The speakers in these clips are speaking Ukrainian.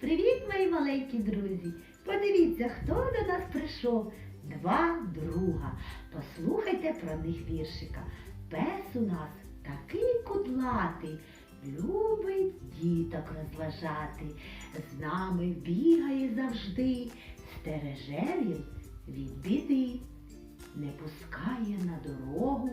Привіт, мої маленькі друзі! Подивіться, хто до нас прийшов. Два друга. Послухайте про них віршика. Пес у нас такий кудлатий, любить діток розважати, з нами бігає завжди, стереже він від біди. Не пускає на дорогу,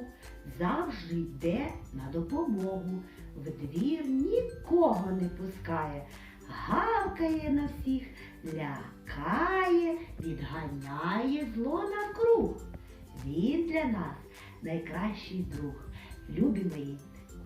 завжди йде на допомогу. В двір нікого не пускає, гавкає на всіх, лякає, відганяє зло навкруг. Він для нас найкращий друг. Любі мої,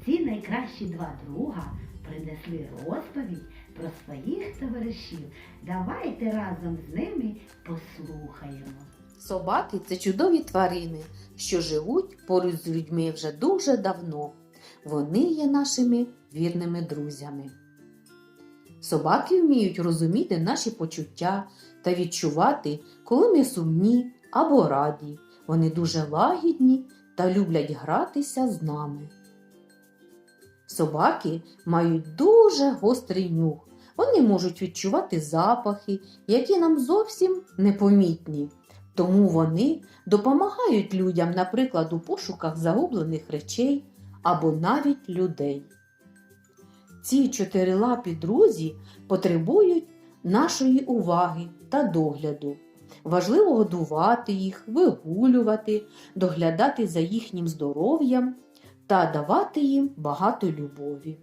ці найкращі два друга принесли розповідь про своїх товаришів. Давайте разом з ними послухаємо. Собаки це чудові тварини, що живуть поруч з людьми вже дуже давно. Вони є нашими вірними друзями. Собаки вміють розуміти наші почуття та відчувати, коли ми сумні або раді. Вони дуже лагідні та люблять гратися з нами. Собаки мають дуже гострий нюх. Вони можуть відчувати запахи, які нам зовсім непомітні. Тому вони допомагають людям, наприклад, у пошуках загублених речей або навіть людей. Ці чотирилапі друзі потребують нашої уваги та догляду. Важливо годувати їх, вигулювати, доглядати за їхнім здоров'ям та давати їм багато любові.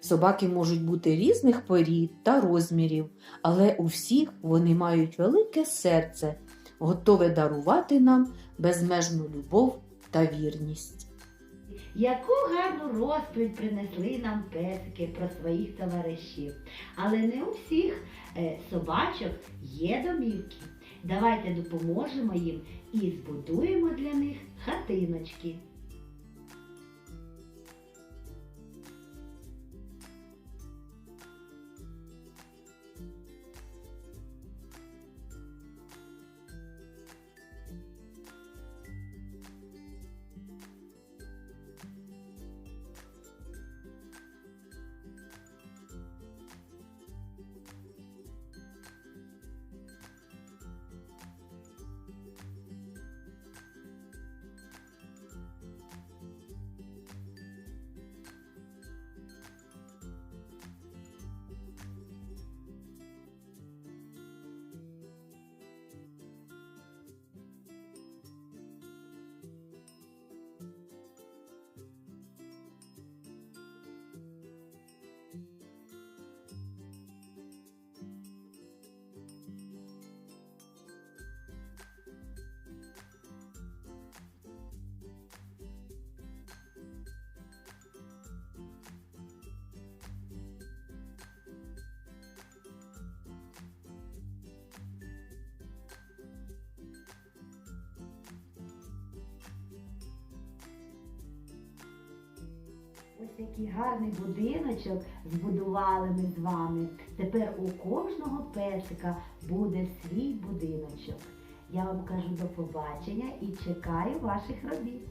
Собаки можуть бути різних порід та розмірів, але у всіх вони мають велике серце, готове дарувати нам безмежну любов та вірність. Яку гарну розповідь принесли нам песики про своїх товаришів. Але не у всіх е, собачок є домівки. Давайте допоможемо їм і збудуємо для них хатиночки. Який гарний будиночок збудували ми з вами. Тепер у кожного песика буде свій будиночок. Я вам кажу до побачення і чекаю ваших робіт.